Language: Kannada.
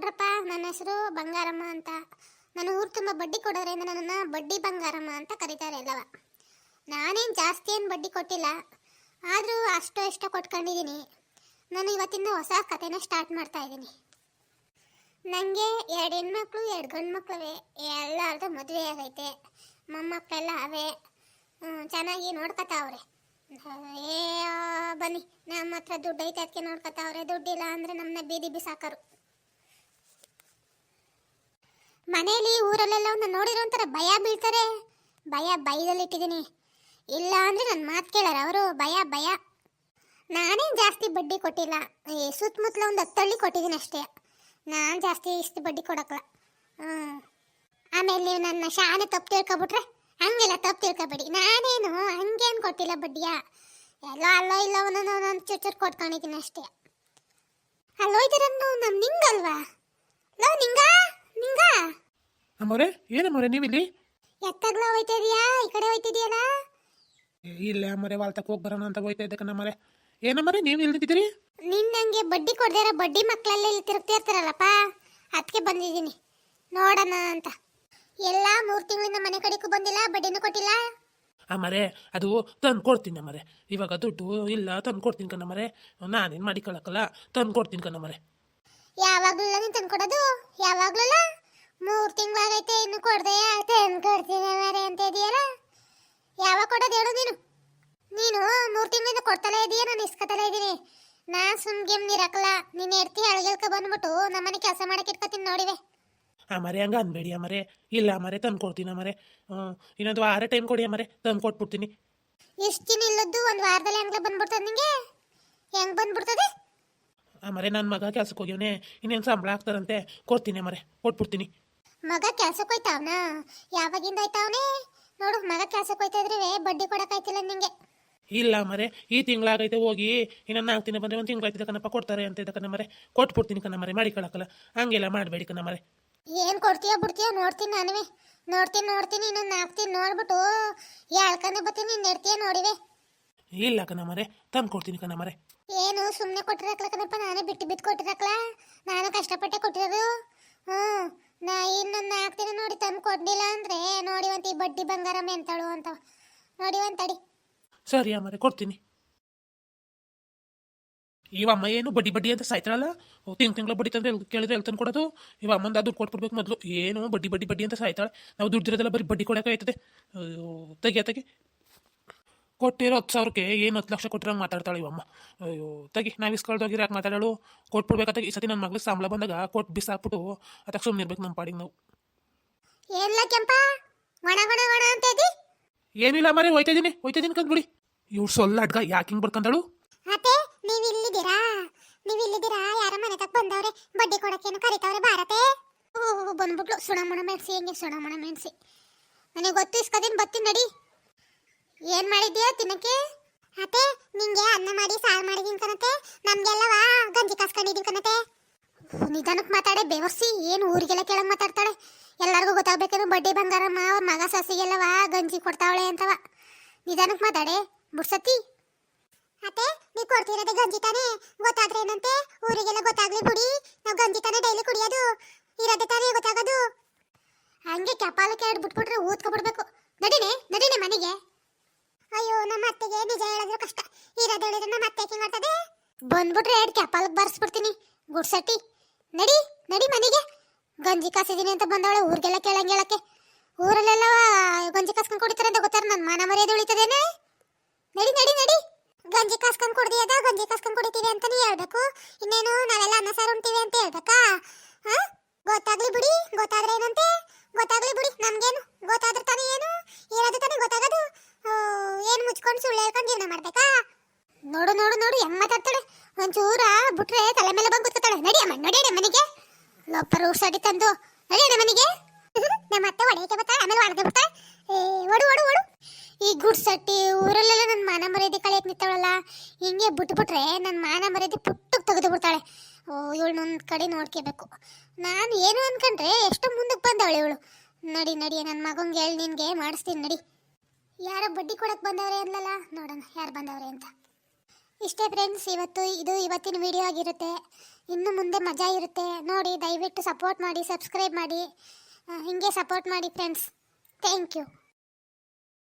ನೋಡ್ರಪ್ಪ, ನನ್ನ ಹೆಸರು ಬಂಗಾರಮ್ಮ ಅಂತ. ನನ್ನ ಊರು ತುಂಬ ಬಡ್ಡಿ ಕೊಡೋದ್ರಿಂದ ನನ್ನನ್ನು ಬಡ್ಡಿ ಬಂಗಾರಮ್ಮ ಅಂತ ಕರೀತಾರೆ ಎಲ್ಲವ. ನಾನೇನು ಜಾಸ್ತಿ ಏನು ಬಡ್ಡಿ ಕೊಟ್ಟಿಲ್ಲ, ಆದರೂ ಅಷ್ಟೋ ಎಷ್ಟೋ ಕೊಟ್ಕೊಂಡಿದ್ದೀನಿ ನಾನು ಇವತ್ತಿಂದ ಹೊಸ ಕಥೆನ ಸ್ಟಾರ್ಟ್ ಮಾಡ್ತಾ ಇದ್ದೀನಿ ನನಗೆ ಎರಡು ಹೆಣ್ಮಕ್ಳು, ಎರಡು ಗಂಡು ಮಕ್ಕಳವೇ ಎಲ್ಲರದು ಮದುವೆ ಆಗೈತೆ. ಮೊಮ್ಮಕ್ಕಳೆಲ್ಲ ಅವೇ. ಚೆನ್ನಾಗಿ ನೋಡ್ಕೊತಾವ್ರೆ ಏ, ಬನ್ನಿ ನಮ್ಮ ಹತ್ರ ದುಡ್ಡು ಐತೆ ಅದಕ್ಕೆ ನೋಡ್ಕೊತಾವ್ರೆ ದುಡ್ಡಿಲ್ಲ ಅಂದರೆ ನಮ್ಮನ್ನ ಬೀದಿ ಬಿಸಾಕರು. ಮನೇಲಿ ಊರಲ್ಲೆಲ್ಲ ಒಂದು ನೋಡಿರೋ ಒಂಥರ ಭಯ ಬೀಳ್ತಾರೆ. ಭಯ ಭಯದಲ್ಲಿ ಇಟ್ಟಿದ್ದೀನಿ ಇಲ್ಲ ಅಂದರೆ ನನ್ನ ಮಾತು ಕೇಳಾರ ಅವರು. ಭಯ ಭಯ. ನಾನೇನು ಜಾಸ್ತಿ ಬಡ್ಡಿ ಕೊಟ್ಟಿಲ್ಲ. ಸುತ್ತಮುತ್ತಲ ಒಂದು ಹತ್ತಳ್ಳಿ ಕೊಟ್ಟಿದ್ದೀನಿ ಅಷ್ಟೇ. ನಾನು ಜಾಸ್ತಿ ಇಷ್ಟು ಬಡ್ಡಿ ಕೊಡಕ್ಕಲ್ಲ ಹ್ಞೂ ಆಮೇಲೆ ನೀವು ನನ್ನ ಶಾನೆ ತಪ್ಪು ತಿಳ್ಕೊಬಿಟ್ರೆ ಹಂಗೆಲ್ಲ ತಪ್ಪು ತಿಳ್ಕೊಬೇಡಿ. ನಾನೇನು ಹಂಗೇನು ಕೊಟ್ಟಿಲ್ಲ ಬಡ್ಡಿಯ. ಎಲ್ಲ ಅಲ್ಲೋ ಇಲ್ಲ ಒಂದೊಂದು ಒಂದೊಂದು ಚುಚ್ಚೂರು ಕೊಟ್ಕೊಂಡಿದ್ದೀನಿ ಅಷ್ಟೇ. ಅಲ್ಲೋ ಇದರನ್ನು ನಮ್ಮ ನಿಂಗಲ್ವಾ? ಲೋ ನಿಂಗ? ನಿಂಗ? ಅಮ್ಮವ್ರೆ ಏನಮ್ಮವ್ರೆ ನೀವಿಲ್ಲಿ? ಎತ್ತಾಗ್ಲ ಹೋಯ್ತಾ ಇದೀಯಾ ಈ ಕಡೆ ಏ, ಇಲ್ಲ ಅಮ್ಮರೆ ವಾಲ್ತಕ್ಕೆ ಹೋಗಿ ಬರೋಣ ಅಂತ ಹೋಯ್ತಾ ಇದ್ದೆ ಕಣಮ್ಮರೆ ಏನಮ್ಮರೆ ನೀವು ಇಲ್ಲಿ ನಿಂತಿದ್ದೀರಿ ನಿನ್ ನಂಗೆ ಬಡ್ಡಿ ಕೊಡ್ದಿರ ಬಡ್ಡಿ ಮಕ್ಕಳೆಲ್ಲ ಇಲ್ಲಿ ತಿರುಗ್ತಾ ಇರ್ತಾರಲ್ಲಪ್ಪ ಅದಕ್ಕೆ ಬಂದಿದ್ದೀನಿ. ನೋಡೋಣ ಅಂತ. ಎಲ್ಲ ಮೂರು ತಿಂಗಳಿಂದ ಮನೆ ಕಡೆಗೂ ಬಂದಿಲ್ಲ ಬಡ್ಡಿನೂ ಕೊಟ್ಟಿಲ್ಲ? ಅಮ್ಮರೆ ಅದು ತಂದು ಕೊಡ್ತೀನಿ ಅಮ್ಮರೆ. ಇವಾಗ ದುಡ್ಡು ಇಲ್ಲ ತಂದು ಕೊಡ್ತೀನಿ ಕಣಮ್ಮರೆ ನಾನೇನು ಮಾಡಿಕೊಳ್ಳಕ್ಕಲ್ಲ ತಂದು ಕೊಡ್ತೀನಿ ಕಣಮ್ಮರೆ ಯಾವಾಗ್ಲೂ ನೀನು ತಂದ್ಕೊಡೋದು ಯಾವಾಗ್ಲೂ? ಮೂರು ತಿಂಗಳಾಗೈತೆ ಇನ್ನು ಕೊಡದೆ ತಂದು ಕೊಡ್ತೀನಿ ಮರೆ ಅಂತ ಇದೆಯಲ್ಲ? ಯಾವಾಗ ಕೊಡೋದು ಹೇಳು ನೀನು. ನೀನು ಮೂರು ತಿಂಗಳಿಂದ ಕೊಡ್ತಲೇ ಇದೀಯ ನಾನು ಇಸ್ಕೊತಲೇ ಇದ್ದೀನಿ ನಾ ಸುಮ್ಗೆ ನೀರಾಕಲ್ಲ ನೀನು ಎಡ್ತಿ ಅಳಗೆಲ್ಕ ಬಂದ್ಬಿಟ್ಟು ನಮ್ಮನೆ ಕೆಲಸ ಮಾಡಕ್ಕೆ ಇಟ್ಕೊತೀನಿ ನೋಡಿವೆ ಅಮರೆ ಹಂಗೆ ಅನ್ಬೇಡಿ ಅಮ್ಮರೆ ಇಲ್ಲ ಅಮರೆ ತಂದು ಕೊಡ್ತೀನಿ ಅಮ್ಮರೆ ಇನ್ನೊಂದು ವಾರ ಟೈಮ್ ಕೊಡಿ ಅಮರೆ ತಂದು ಕೊಟ್ಬಿಡ್ತೀನಿ. ಎಷ್ಟು ದಿನ ಇಲ್ಲದ್ದು ಒಂದು ವಾರದಲ್ಲಿ ಹೆಂಗೆ ಬಂದ್ಬಿಡ್ತದೆ ನಿಂಗೆ? ಹೆಂಗ್ ಬಂದ್ಬಿಡ್ತದೆ? ಅಮ್ಮರೆ ನನ್ನ ಮಗ ಕೆಲ್ಸಕ್ಕೆ ಹೋಗ್ಯವನೆ ಇನ್ನೇನು ಸಂಬಳ ಹಾಕ್ತಾರಂತೆ ಕೊಡ್ತೀನಿ ಮರೆ ಕೊಟ್ಬಿಡ್ತೀನಿ. ಮಗ ಕೆಲ್ಸಕ್ಕೆ ಹೋಯ್ತಾವನ? ಯಾವಾಗಿಂದ ಆಯ್ತಾವನೆ ನೋಡು ಮಗ ಕೆಲ್ಸಕ್ಕೆ ಹೋಯ್ತಾ ಇದ್ರೆ ಬಡ್ಡಿ ಕೊಡಕ್ಕಾಯ್ತಿಲ್ಲ ನಿಂಗೆ. ಇಲ್ಲ ಮರೆ ಈ ತಿಂಗಳಾಗೈತೆ ಹೋಗಿ ಇನ್ನೊಂದು ನಾಲ್ಕು ದಿನ ಬಂದ್ರೆ ಒಂದು ತಿಂಗಳಾಯ್ತಿದೆ ಕಣಪ್ಪ ಕೊಡ್ತಾರೆ ಅಂತ ಇದೆ ಕಣಮರೆ ಕೊಟ್ಬಿಡ್ತೀನಿ ಮಾಡಿ ಕಳಕಲ ಹಂಗೆಲ್ಲ ಮಾಡಬೇಡಿ ಕಣಮರೆ ಏನು ಕೊಡ್ತೀಯ ಬಿಡ್ತೀಯ ನೋಡ್ತೀನಿ ನಾನುವೆ. ನೋಡ್ತೀನಿ ನೋಡ್ತೀನಿ ಇನ್ನೊಂದು ನಾಲ್ಕು ದಿನ ನೋಡ್ಬಿಟ್ಟು ಹೇಳ್ಕೊಂಡೆ ಬರ್ತೀನಿ ನೆಡ್ತೀಯ ನೋಡಿವೆ. ಇಲ್ಲ ಕಣಮರೆ ತಂದು ಕೊಡ್ತೀನಿ ಕಣಮರೆ ಏನು ಸುಮ್ಮನೆ ಕೊಟ್ಟಿರಕ್ಲ ಕಣಪ್ಪ ನಾನೇ ಬಿಟ್ಟು ಬಿಟ್ಟು ಕೊಟ್ಟಿರಕ್ಲ? ನಾನು ಕಷ್ಟಪಟ್ಟೆ ಕೊಟ್ಟಿರೋದು? ಹ್ಞೂ ನಾ ಇನ್ನು ನಾಲ್ಕು ದಿನ ನೋಡಿ ತಂದು ಕೊಡ್ಲಿಲ್ಲ ಅಂದ್ರೆ ನೋಡಿವಂತ ಈ ಬಡ್ಡಿ ಬಂಗಾರ ಎಂತಾಳು ಅಂತ. ನೋಡಿವಂತಡಿ ಸರಿ ಅಮ್ಮರೆ ಕೊಡ್ತೀನಿ. ಇವಮ್ಮ ಏನು ಬಡ್ಡಿ ಬಡ್ಡಿ ಅಂತ ಸಾಯ್ತಾಳಲ್ಲ? ತಿಂಗ್ ತಿಂಗಳ ಬಡ್ಡಿ ತಂದ್ರೆ ಕೇಳಿದ್ರೆ ಎಲ್ಲಿ ತಂದು ಕೊಡೋದು ಇವ ಅಮ್ಮಂದ ದುಡ್ಡು ಕೊಟ್ಬಿಡ್ಬೇಕು ಮೊದಲು. ಏನು ಬಡ್ಡಿ ಬಡ್ಡಿ ಬಡ್ಡಿ ಅಂತ ಸಾಯ್ತಾಳೆ? ನಾವು ದುಡ್ಡಿರೋದೆಲ್ಲ ಬರೀ ಬಡ್ಡಿ ಕೊಡೋಕೆ ಆಯ್ತದೆ ಅಯ್ಯೋ ತೆಗಿ ತೆಗಿ. ಕೊಟ್ಟಿರೋ ಹತ್ತು ಸಾವಿರಕ್ಕೆ ಏನು ಹತ್ತು ಲಕ್ಷ ಕೊಟ್ಟಿರಂಗೆ ಮಾತಾಡ್ತಾಳೆ ಇವಮ್ಮ ಅಯ್ಯೋ ತೆಗಿ ನಾವು ಇಸ್ಕೊಳ್ದೋಗಿರ ಯಾಕೆ ಮಾತಾಡೋಳು. ಕೊಟ್ಬಿಡ್ಬೇಕಾದ್ರೆ ಈ ಸತಿ ನನ್ನ ಮಗಳಿಗೆ ಸಂಬಳ ಬಂದಾಗ ಕೊಟ್ಟು ಬಿಸಾಕ್ಬಿಟ್ಟು ಅದಕ್ಕೆ ಸುಮ್ಮನೆ ಇರ್ಬೇಕು ನಮ್ಮ ಪಾಡಿಗೆ ನಾವು. ಏನ್ಲ ಕೆಂಪ ಒಣ ಒಣ ಒಣ ಅಂತ ಇದ್ದಿ ಏನಿಲ್ಲ ಮರೆ ಹೋಯ್ತಾ ಹೋಯ್ತಿದ್ದೀನಿ ಹೋಯ್ತಾ ಕಂದ್ಬಿಡಿ ಇವ್ರು ಸೊಲ್ಲ ಅಡ್ಗ ಯಾಕೆ ಹಿಂಗೆ ಬರ್ಕಂದಳು? ಅತ್ತೆ ನೀವು ಇಲ್ಲಿದ್ದೀರಾ? ನೀವು ಇಲ್ಲಿದ್ದೀರಾ? ಯಾರ ಮನೆ ತಕ್ಕ ಬಂದವ್ರೆ ಬಡ್ಡಿ ಕೊಡಕ್ಕೇನು ಕರಿತಾವ್ರೆ ಭಾರತೆ ಓ ಬಂದ್ಬಿಟ್ಲು. ಸುಣಮಣ ಮೆಣಸಿ ಹೆಂಗೆ ಸುಣಮಣ ಮೆಣಸಿ. ನನಗೆ ಗೊತ್ತು ಇಸ್ಕದಿನ ಬತ್ತೀನಿ ನಡಿ. ಏನ್ ಮಾಡಿದ್ಯಾ ತಿನ್ನಕ್ಕೆ? ಅತ್ತೆ, ನಿಂಗೆ ಅನ್ನ ಮಾಡಿ, ಸಾರು ಮಾಡಿದೀನಿ ಕಣತೆ ವಾ, ಗಂಜಿ ಕಾಸ್ಕೊಂಡಿದೀನಿ ಕಣತೆ ನಿಧಾನಕ್ಕೆ ಮಾತಾಡೆ, ಬೇವರ್ಸಿ ಏನು ಊರಿಗೆಲ್ಲ ಕೇಳಂಗ್ ಮಾತಾಡ್ತಾಳೆ. ಎಲ್ಲರಿಗೂ ಗೊತ್ತಾಗ್ಬೇಕೇನು ಬಡ್ಡಿ ಬಂಗಾರಮ್ಮ ಅವ್ರ ಮಗ ವಾ, ಗಂಜಿ ಕೊಡ್ತಾವಳೆ ಅಂತವ. ನಿಧಾನಕ್ಕೆ ಮಾತಾಡೆ, ಬುಡ್ಸತಿ? ಅತ್ತೆ ನೀ ಕೊಡ್ತಿರೋದೇ ಗಂಜಿ ತಾನೆ? ಗೊತ್ತಾದ್ರೆ ಏನಂತೆ? ಊರಿಗೆಲ್ಲ ಗೊತ್ತಾಗ್ಲಿ ಬಿಡಿ. ನಾವು ಗಂಜಿ ತಾನೆ ಡೈಲಿ ಕುಡಿಯೋದು. ಇರೋದೇ ತಾನೇ ಗೊತ್ತಾಗೋದು. ಹಂಗೆ ಕೆಪಾಲಕ್ಕೆ ಎರಡು ಬಿಟ್ಬಿಟ್ರೆ ಊದ್ಕೊಬಿಡ್ಬೇಕು ನಡಿನೆ ನಡಿನೆ ಮನೆಗೆ ಅಯ್ಯೋ ನಮ್ಮ ಅತ್ತೆಗೆ ನಿಜ ಹೇಳಿದ್ರು ಕಷ್ಟ ಇರೋದು ಹೇಳಿದ್ರೆ ನಮ್ಮ ಅತ್ತೆ ಹೆಂಗ್ ಮಾಡ್ತದೆ ಬಂದ್ಬಿಟ್ರೆ ಎರಡು ಕಪಾಲಕ್ಕೆ ಬರ್ಸ್ಬಿಡ್ತೀನಿ. ಗುಡ್ಸಟ್ಟಿ ನಡಿ ನಡಿ ಮನೆಗೆ. ಗಂಜಿ ಕಾಸಿದೀನಿ ಅಂತ ಬಂದವಳೆ ಊರಿಗೆಲ್ಲ ಕೇಳಂಗೆ ಹೇಳಕ್ಕೆ. ಊರಲ್ಲೆಲ್ಲ ಗಂಜಿ ಕಾಸ್ಕೊಂಡು ಕುಡಿತಾರೆ ಅಂತ ಗೊತ್ತಾರ ನನ್ನ ಮಾನ ಮರ್ಯಾದೆ ಉಳಿತದೇನೆ? ನಡಿ ನಡಿ ನಡಿ. ಗಂಜಿ ಕಾಸ್ಕೊಂಡು ಕುಡ್ದಿಯದ, ಗಂಜಿ ಕಾಸ್ಕೊಂಡು ಕುಡಿತೀವಿ ಅಂತಾನೆ ಹೇಳ್ಬೇಕು. ಇನ್ನೇನು, ನಾವೆಲ್ಲ ಅನ್ನ, ಸಾರು ಉಣ್ತೀವಿ ಅಂತ ಹೇಳ್ಬೇಕಾ? ಹಾ? ಗೊತ್ತಾಗ್ಲಿ ಬಿಡಿ, ಗೊತ್ತಾದ್ರೆ ಏನಂತೆ? ಗೊತ್ತಾಗ್ಲಿ ಬಿಡಿ, ನಮ್ಗೇನು? ಗೊತ್ತಾದ್ರೆ ತಾನೇ ಏನು? ಇರೋದು ತಾನೇ ಗೊತ್ತಾಗೋದು? ಏನ್ ಮುಚ್ಕೊಂಡು ಸುಳ್ಳು ಹೇಳ್ಕೊಂಡು ಜೀವನ ಮಾಡ್ಬೇಕಾ? ನೋಡು ನೋಡು ನೋಡು ಹೆಂಗ್ ಮಾತಾಡ್ತಾಳೆ ಒಂಚೂರ ಬಿಟ್ರೆ ತಲೆ ಮೇಲೆ ಬಂದು ಕೂತ್ಕೊತಾಳೆ. ನಡಿಯಮ್ಮ ನಡಿಯಡೆ ಮನೆಗೆ. ಲೊಪ್ಪರು ಉಡ್ಸಾಡಿ ತಂದು. ನಡಿಯಡೆ ಮನೆಗೆ. ನಮ್ಮ ಅತ್ತೆ ಒಡೆಯಕ್ಕೆ ಬರ್ತಾಳೆ ಆಮೇಲೆ ಒಳಗೆ ಬರ್ತಾಳೆ. ಏ, ಒಡು ಓಡು ಓಡು. ಈ ಗುಡ್ಸಟ್ಟಿ ಊರಲ್ಲೆಲ್ಲ ನನ್ನ ಮಾನ ಮರ್ಯಾದೆ ಕಳೆಯಕ್ಕೆ ನಿಂತವಳಲ್ಲ. ಹಿಂಗೆ ಬಿಟ್ಬಿಟ್ರೆ ನನ್ನ ಮಾನ ಮರ್ಯಾದೆ ಪುಟ್ಟಕ್ಕೆ ತೆಗೆದು ಬಿಡ್ತಾಳೆ. ಓ ಇವಳು ನನ್ನ ಕಡೆ ನೋಡ್ಕೋಬೇಕು. ನಾನು ಏನು ಅನ್ಕೊಂಡ್ರೆ ಎಷ್ಟು ಮುಂದಕ್ಕೆ ಬಂದವಳೆ ಇವಳು. ನಡಿ ನಡಿ ನನ್ನ ಮಗಂಗೆ ಹೇಳಿ ನಿನಗೆ ಮಾಡಿಸ್ತೀನಿ ನಡಿ. ಯಾರೋ ಬಡ್ಡಿ ಕೊಡಕ್ಕೆ ಬಂದವ್ರೆ ಅನ್ಲಲ್ಲ ನೋಡೋಣ ಯಾರು ಬಂದವ್ರೆ ಅಂತ. ಇಷ್ಟೇ ಫ್ರೆಂಡ್ಸ್ ಇವತ್ತು ಇದು ಇವತ್ತಿನ ವಿಡಿಯೋ ಆಗಿರುತ್ತೆ. ಇನ್ನು ಮುಂದೆ ಮಜಾ ಇರುತ್ತೆ. ನೋಡಿ, ದಯವಿಟ್ಟು ಸಪೋರ್ಟ್ ಮಾಡಿ ಸಬ್ಸ್ಕ್ರೈಬ್ ಮಾಡಿ. ಹೀಗೆ ಸಪೋರ್ಟ್ ಮಾಡಿ ಫ್ರೆಂಡ್ಸ್ ಥ್ಯಾಂಕ್ ಯು